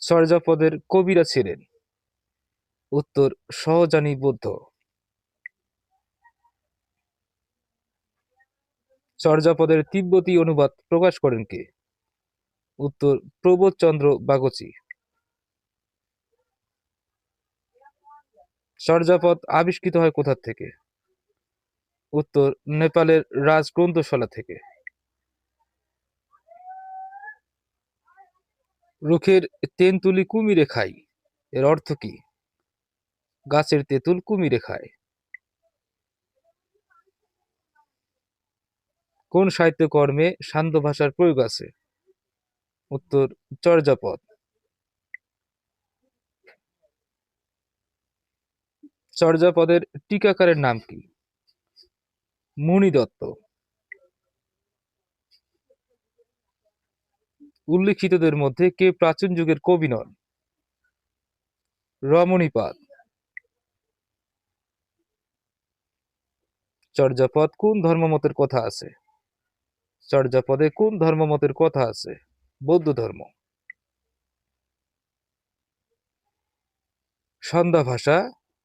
চর্যাপদের কবিরা ছিলেন। উত্তর, সহজানী বুদ্ধ। চর্যাপদের তিব্বতী অনুবাদ প্রকাশ করেন কে? উত্তর প্রবোধচন্দ্র বাগচি। চর্যাপদ আবিষ্কৃত হয় কোথা থেকে? উত্তর, নেপালের রাজগ্রন্থশালা থেকে। রুখের তেঁতুলি কুমিরে খাই। এর অর্থ কি? গাছের তেঁতুল কুমিরে খায়। কোন সাহিত্যকর্মে শান্ত ভাষার প্রয়োগ আছে? উত্তর, চর্যাপদ। চর্যাপদের টিকাকারের নাম কি? মুনি দত্ত উল্লিখিতদের মধ্যে কে প্রাচীন যুগের কবি নন? রমণীপাদ। চর্যাপদ কোন ধর্মমতের কথা আছে? চর্যাপদে কোন ধর্মমতের কথা আছে? বৌদ্ধ ধর্ম। সন্ধ্যা ভাষা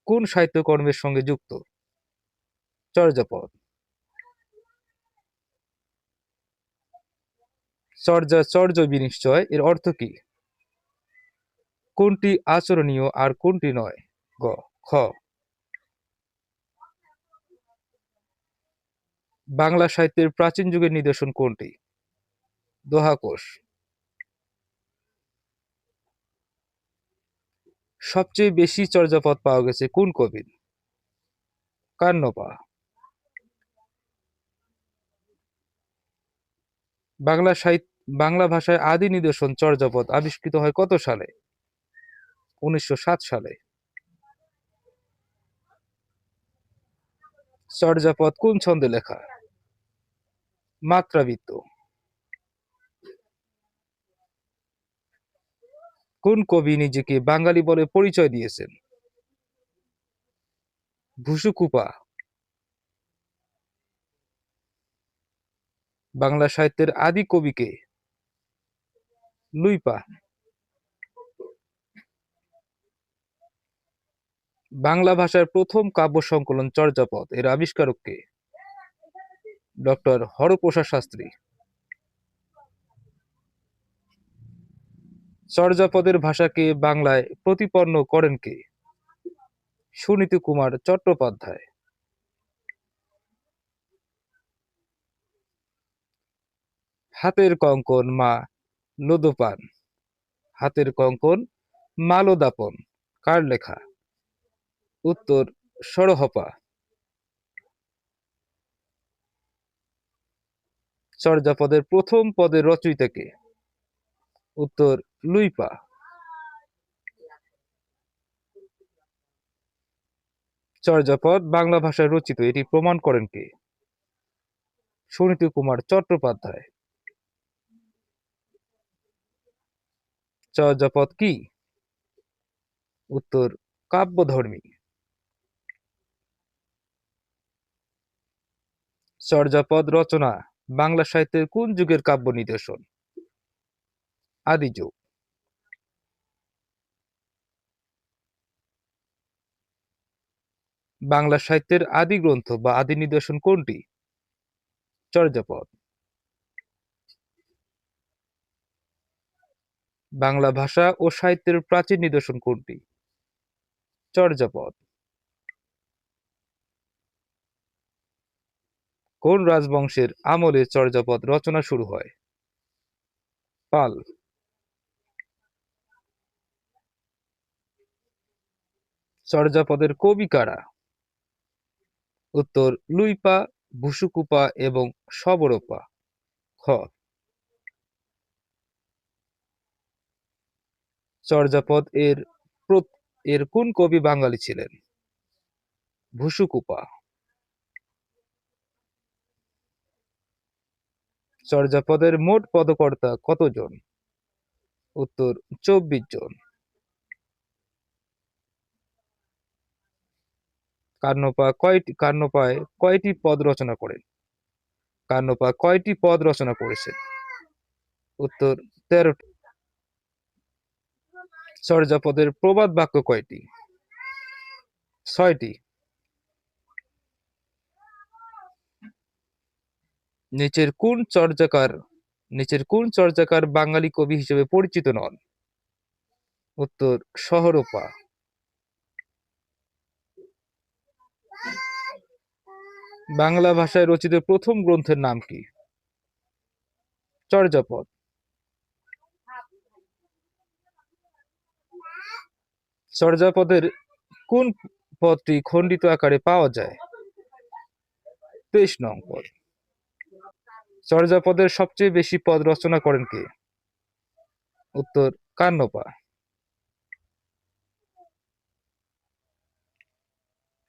কোন সাহিত্যকর্মের সঙ্গে যুক্ত? চর্যাপদ। চর্যা বিনিশ্চয়, এর অর্থ কি? কোনটি আচরণীয় আর কোনটি নয়? গ, খ। বাংলা সাহিত্যের প্রাচীন যুগের নিদর্শন কোনটি? দোহাকোষ। সবচেয়ে বেশি চর্যাপদ পাওয়া গেছে কোন কবির? কান্নপা। বাংলা সাহিত্য বাংলা ভাষায় আদি নিদর্শন চর্যাপদ আবিষ্কৃত হয় কত সালে? উনিশশো সাত সালে। চর্যাপদ কোন ছন্দে লেখা? মাত্রাবৃত্ত। কোন কবি নিজেকে বাঙালি বলে পরিচয় দিয়েছেন? ভুসুকুপা বাংলা সাহিত্যের আদি কবিকে লুইপা। বাংলা ভাষার প্রথম কাব্য সংকলন চর্যাপদ। এর আবিষ্কারক কে? ডক্টর হরপ্রসাদ শাস্ত্রী। চর্যাপদের ভাষাকে বাংলায় প্রতিপন্ন করেন কে? সুনীতি কুমার চট্টোপাধ্যায়। হাতের কঙ্কন মা লোদপান, হাতের কঙ্কন, মালোদাপন, কার লেখা? উত্তর সরহপা চর্যাপদের প্রথম পদের রচয়িতা কে? উত্তর, লুইপা। চর্যাপদ বাংলা ভাষায় রচিত, এটি প্রমাণ করেন কে? সুনীতি কুমার চট্টোপাধ্যায়। চর্যাপদ কি উত্তর, কাব্যধর্মী। চর্যাপদ রচনা, বাংলা সাহিত্যের কোন যুগের কাব্য নিদর্শন? আদি যুগ বাংলা সাহিত্যের আদি গ্রন্থ বা আদি নিদর্শন কোনটি? চর্যাপদ। বাংলা ভাষা ও সাহিত্যের প্রাচীন নিদর্শন কোনটি? চর্যাপদ। কোন রাজবংশের আমলে চর্যাপদ রচনা শুরু হয়? পাল। চর্যাপদের কবি কারা? উত্তর, লুইপা, ভুসুকুপা এবং সবরপা। খ। চর্যাপদ এর এর কোন কবি বাঙালি ছিলেন? ভুসুকুপা চর্যাপদের মোট পদকর্তা কতজন? উত্তর, চব্বিশ জন। কান্নপা কয়টি কান্নপায় কয়টি পদ রচনা করেন? কান্নপা কয়টি পদ রচনা করেছেন উত্তর, তেরোটি। চর্যাপদের প্রবাদ বাক্য কয়টি? ছয়টি। নিচের কোন চর্যাকার, নিচের কোন চর্যাকার বাঙালি কবি হিসেবে পরিচিত নন? উত্তর শহরপা বাংলা ভাষায় রচিত প্রথম গ্রন্থের নাম কি? চর্যাপদ। চর্যাপদের কোন পদটি খণ্ডিত আকারে পাওয়া যায়? তেইশ নং পদ। চর্যাপদের সবচেয়ে বেশি পদ রচনা করেন কে? উত্তর কান্নপা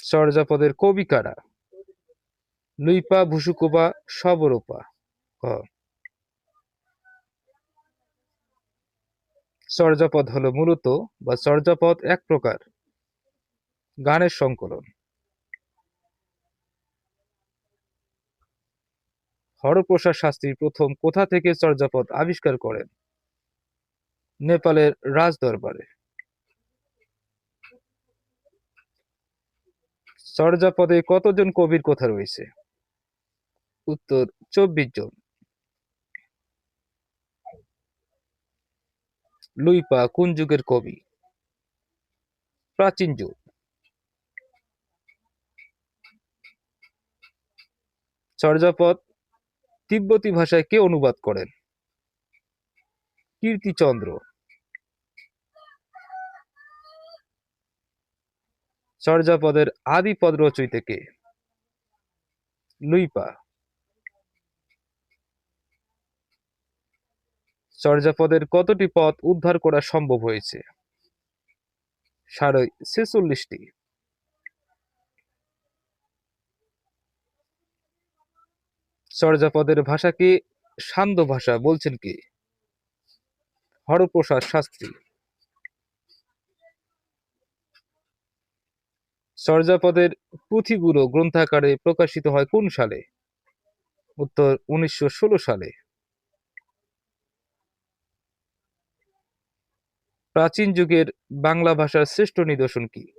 চর্যাপদের কবি কারা? লুইপা ভুসুকোপা সবরোপা। ক। চর্যাপদ হলো মূলত বা চর্যাপদ এক প্রকার। গানের সংকলন। হরপ্রসাদ শাস্ত্রী প্রথম কোথা থেকে চর্যাপদ আবিষ্কার করেন? নেপালের রাজদরবারে। চর্যাপদে কতজন কবির কথা রয়েছে? উত্তর, চব্বিশ জন। লুইপা কোন যুগের কবি। প্রাচীন যুগ। চর্যাপদ, তিব্বতী ভাষায় কে অনুবাদ করেন? কীর্তিচন্দ্র। চর্যাপদের আদি পদ রচয়িতা কে? লুইপা। চর্যাপদের কতটি পদ উদ্ধার করা সম্ভব হয়েছে? সাড়ে ছেচল্লিশটি। চর্যাপদের ভাষাকে সান্ধ্য ভাষা? বলছেন কি? হরপ্রসাদ শাস্ত্রী। চর্যাপদের পুঁথিগুলো গ্রন্থাকারে প্রকাশিত হয় কোন সালে? উত্তর উনিশশো ষোলো সালে। প্রাচীন যুগের বাংলা ভাষার শ্রেষ্ঠ নিদর্শন কি?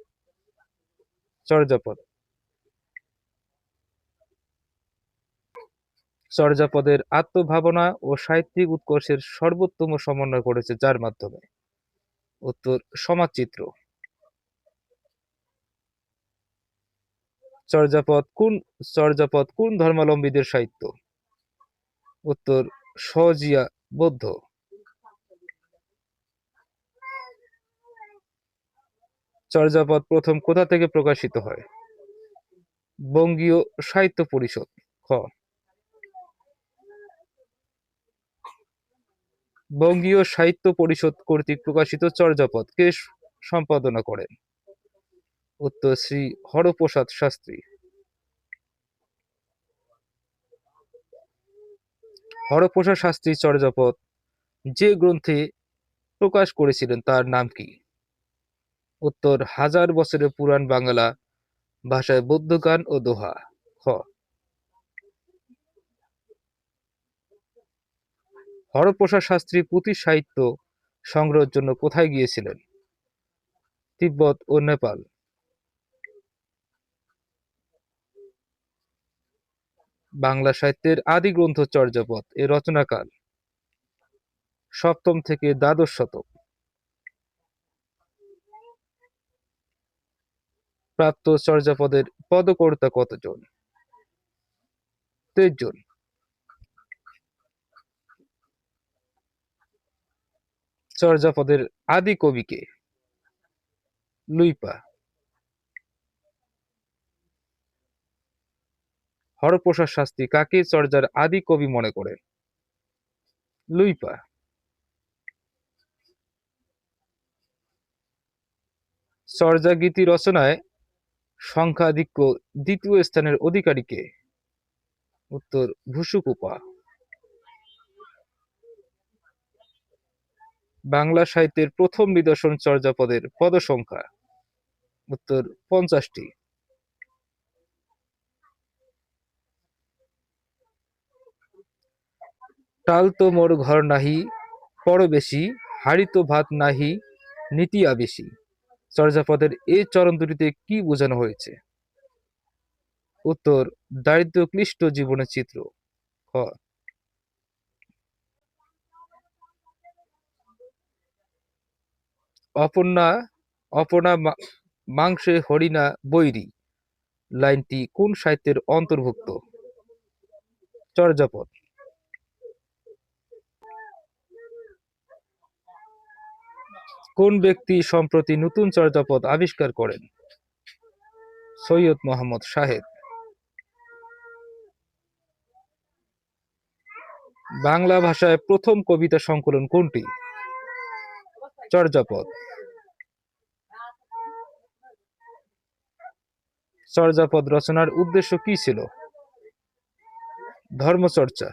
চর্যাপদ চর্যাপদের আত্মভাবনা ও সাহিত্যিক উৎকর্ষের সর্বোত্তম সমন্বয় করেছে যার মাধ্যমে? উত্তর, সমাজচিত্র। চর্যাপদ কোন চর্যাপদ কোন ধর্মাবলম্বীদের সাহিত্য? উত্তর, সহজিয়া বৌদ্ধ। চর্যাপদ প্রথম কোথা থেকে প্রকাশিত হয়? বঙ্গীয় সাহিত্য পরিষদ, খ। বঙ্গীয় সাহিত্য পরিষদ কর্তৃক প্রকাশিত চর্যাপদ কে সম্পাদনা করেন? উত্তর শ্রী হরপ্রসাদ শাস্ত্রী। হরপ্রসাদ শাস্ত্রী চর্যাপদ যে গ্রন্থে প্রকাশ করেছিলেন তার নাম কি? উত্তর হাজার বছরের পুরাণ বাংলা ভাষায় বৌদ্ধ গান ও দোহা। খ হরপ্রসাদ শাস্ত্রী পুঁথি সাহিত্য সংগ্রহের জন্য কোথায় গিয়েছিলেন? তিব্বত ও নেপাল। বাংলা সাহিত্যের আদি গ্রন্থ চর্যাপদ এর রচনাকাল সপ্তম থেকে দ্বাদশ শতক। প্রাপ্ত চর্যাপদের পদকর্তা কতজন? তেইশ জন চর্যাপদের আদি কবিকে লুইপা। হরপ্রসাদ শাস্ত্রী কাকে চর্যার আদি কবি মনে করেন? লুইপা। চর্যা গীতি রচনায় সংখ্যাধিক্য দ্বিতীয় স্থানের অধিকারীকে উত্তর ভুসুকুপা। বাংলা সাহিত্যের প্রথম নিদর্শন চর্যাপদের পদসংখ্যা, উত্তর পঞ্চাশটি। টাল তো মোর ঘর নাহি পর বেশি হাড়ি তো ভাত নাহি, নীতি আবেশী। চর্যাপদের এই চরণ দুটিতে কি বোঝানো হয়েছে? উত্তর দারিদ্র ক্লিষ্ট জীবনের চিত্র, খ। অপর্ণা অপর্ণা মাংসে হরিণা বৈরি, লাইনটি কোন সাহিত্যের অন্তর্ভুক্ত? চর্যাপদ কোন ব্যক্তি সম্প্রতি নতুন চর্যাপদ আবিষ্কার করেন? সৈয়দ মোহাম্মদ শাহেদ। বাংলা ভাষায় প্রথম কবিতা সংকলন কোনটি? চর্যাপদ। চর্যাপদ রচনার উদ্দেশ্য কি ছিল? ধর্মচর্চা।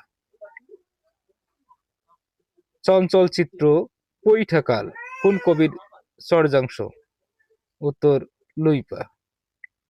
চঞ্চল চিত্র পৈঠাকাল। কোন কবির চর্যাংশ উত্তর লুইপা।